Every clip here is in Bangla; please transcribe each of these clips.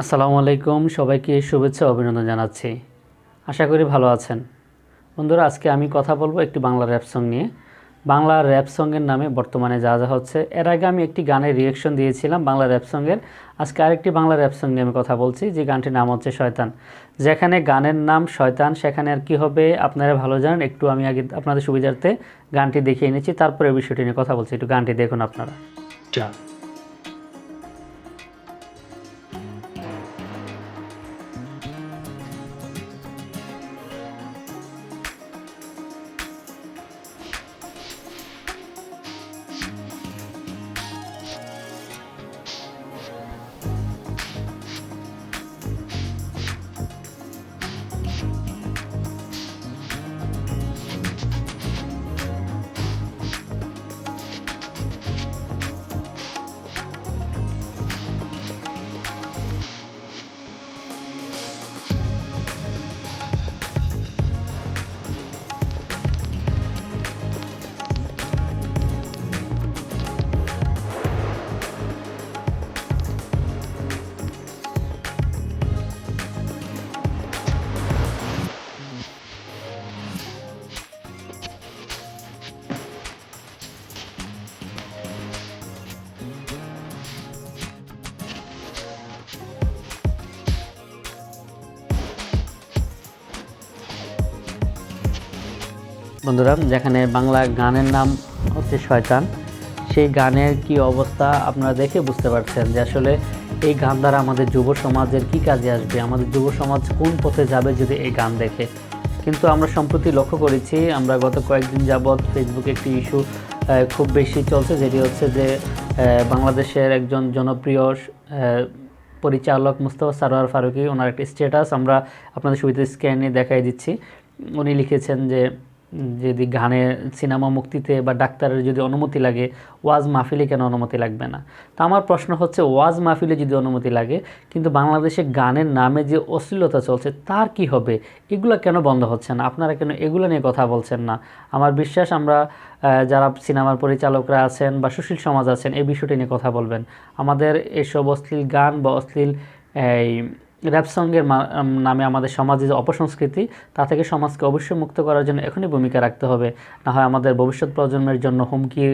আসসালামু আলাইকুম, সবাইকে শুভেচ্ছা অভিনন্দন জানাচ্ছি। আশা করি ভালো আছেন। বন্ধুরা, আজকে আমি কথা বলব একটি বাংলা র্যাপ সং নিয়ে। বাংলা র্যাপ সঙ্গের নামে বর্তমানে যা যা হচ্ছে, এর আগে আমি একটি গানের রিয়েকশন দিয়েছিলাম বাংলা র্যাপ সঙ্গের আজকে আরেকটি বাংলা র্যাপ সং নিয়ে আমি কথা বলছি, যে গানটির নাম হচ্ছে শয়তান। যেখানে গানের নাম শয়তান, সেখানে আর কি হবে আপনারা ভালো জানেন। একটু আমি আগে আপনাদের সুবিধার্থে গানটি দেখিয়ে নিচ্ছি তারপরে বিষয়টি নিয়ে কথা বলছি। একটু গানটি দেখুন আপনারা। বন্ধুরা, যেখানে বাংলা গানের নাম হচ্ছে শয়তান, সেই গানের কি অবস্থা আপনারা দেখে বুঝতে পারছেন যে আসলে এই গান দ্বারা আমাদের যুব সমাজের কি কাজে আসবে? আমাদের যুব সমাজ কোন পথে যাবে যদি এই গান দেখে? কিন্তু আমরা সম্প্রতি লক্ষ্য করেছি, আমরা গত কয়েকদিন যাবৎ ফেসবুকে একটি ইস্যু খুব বেশি চলছে, যেটি হচ্ছে যে বাংলাদেশের একজন জনপ্রিয় পরিচালক মুস্তফা সারোয়ার ফারুকি, ওনার একটি স্ট্যাটাস আমরা আপনাদের সুবিধা স্ক্যানে দেখাই দিচ্ছি। উনি লিখেছেন যে যদি গানে সিনেমা মুক্তিতে বা ডাক্তারের যদি অনুমতি লাগে, ওয়াজ মাহফিলে কেন অনুমতি লাগবে না? তো আমার প্রশ্ন হচ্ছে, ওয়াজ মাহফিলে যদি অনুমতি লাগে, কিন্তু বাংলাদেশে গানের নামে যে অশ্লীলতা চলছে, তার কি হবে? এগুলো কেন বন্ধ হচ্ছে না? আপনারা কেন এগুলো নিয়ে কথা বলছেন না? আমার বিশ্বাস আমরা যারা সিনেমার পরিচালকরা আছেন বা সুশীল সমাজ আছেন, এই বিষয়টি নিয়ে কথা বলবেন। আমাদের এসব অশ্লীল গান বা অশ্লীল, এই র্যাপ সঙ্গের নামে আমাদের সমাজে যে অপসংস্কৃতি, তা থেকে সমাজকে অবশ্যই মুক্ত করার জন্য এখনই ভূমিকা রাখতে হবে। না হয় আমাদের ভবিষ্যৎ প্রজন্মের জন্য হুমকি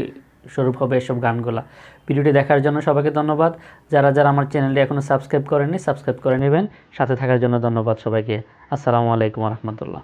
স্বরূপ হবে এসব গানগুলা। ভিডিওটি দেখার জন্য সবাইকে ধন্যবাদ। যারা যারা আমার চ্যানেলটি এখনও সাবস্ক্রাইব করেননি, সাবস্ক্রাইব করে নেবেন। সাথে থাকার জন্য ধন্যবাদ সবাইকে। আসসালামু আলাইকুম রহমতুল্লাহ।